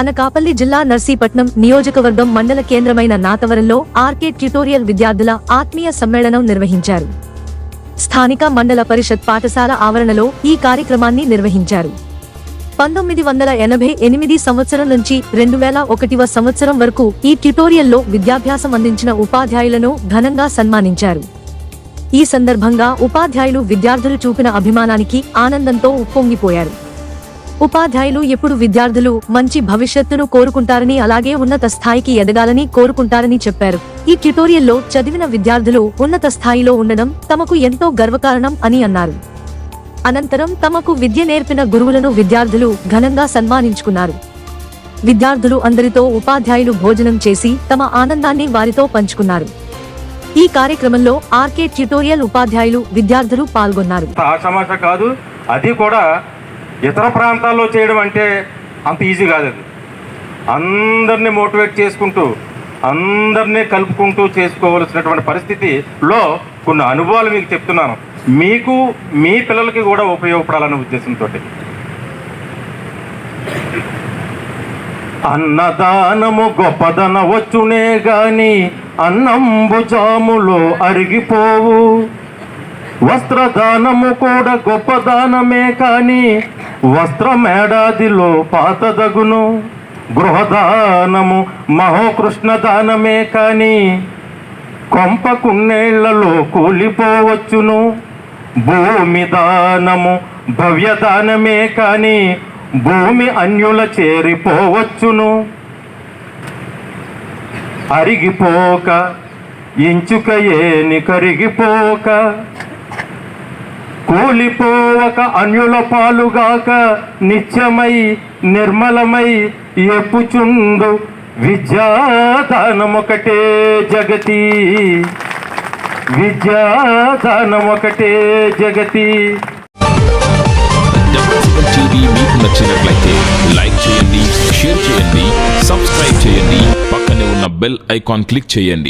అనకాపల్లి జిల్లా నర్సీపట్నం నియోజకవర్గం మండల కేంద్రమైన నాతవరంలో ఆర్కే ట్యుటోరియల్ విద్యార్థుల ఆత్మీయ సమ్మేళనం నిర్వహించారు. స్థానిక మండల పరిషత్ పాఠశాల ఆవరణలో ఈ కార్యక్రమాన్ని నిర్వహించారు. పంతొమ్మిది వందల ఎనభై ఎనిమిది సంవత్సరం నుంచి రెండు వేల ఒకటివ సంవత్సరం వరకు ఈ ట్యుటోరియల్లో విద్యాభ్యాసం అందించిన ఉపాధ్యాయులను ఘనంగా సన్మానించారు. ఈ సందర్భంగా ఉపాధ్యాయులు విద్యార్థులు చూపిన అభిమానానికి ఆనందంతో ఉప్పొంగిపోయారు. ఉపాధ్యాయులు ఎప్పుడు విద్యార్థులు మంచి భవిష్యత్తును కోరుకుంటారని అలాగే ఉన్నత స్థాయికి ఎదగాలని కోరుకుంటారని చెప్పారు. ఈ ట్యుటోరియల్లో చదివిన విద్యార్థులు ఉన్నత స్థాయిలో ఉండడం తమకు ఎంతో గర్వకారణం అని అన్నారు. అనంతరం తమకు విద్య నేర్పిన గురువులను విద్యార్థులు ఘనంగా సన్మానించుకున్నారు. విద్యార్థులు అందరితో ఉపాధ్యాయులు భోజనం చేసి తమ ఆనందాన్ని వారితో పంచుకున్నారు. ఈ కార్యక్రమంలో ఆర్కే ట్యుటోరియల్ ఉపాధ్యాయులు విద్యార్థులు పాల్గొన్నారు. కాదు అది కూడా ఇతర ప్రాంతాల్లో చేయడం అంటే అంత ఈజీ కాదు అది. అందరినీ మోటివేట్ చేసుకుంటూ అందరినీ కలుపుకుంటూ చేసుకోవలసినటువంటి పరిస్థితిలో కొన్ని అనుభవాలు మీకు చెప్తున్నాను. మీకు మీ పిల్లలకి కూడా ఉపయోగపడాలనే ఉద్దేశంతో అన్నదానము గొప్పదన వచ్చునే గాని అన్నంబు జాములో అరిగిపోవు. వస్త్రదానము కూడా గొప్ప దానమే కాని వస్త్రమేడాదిలో పాతదగును. గృహదానము మహోకృష్ణ దానమే కాని కొంపకున్నేళ్ళలో కూలిపోవచ్చును. భూమి దానము భవ్య దానమే కాని భూమి అన్యుల చేరిపోవచ్చును. అరిగిపోక ఇంచుక ఏని కరిగిపోక కూలిపోవక అన్యుల పాలుగాక నిత్యమై నిర్మలమై ఎప్పుచుండు విద్యాదానమొకటే జగతి. విద్యాదానమొకటే జగతి. టీవీ మీకు నచ్చినట్లయితే లైక్ చేయండి షేర్ చేయండి సబ్స్క్రైబ్ చేయండి పక్కనే ఉన్న బెల్ ఐకాన్ క్లిక్ చేయండి.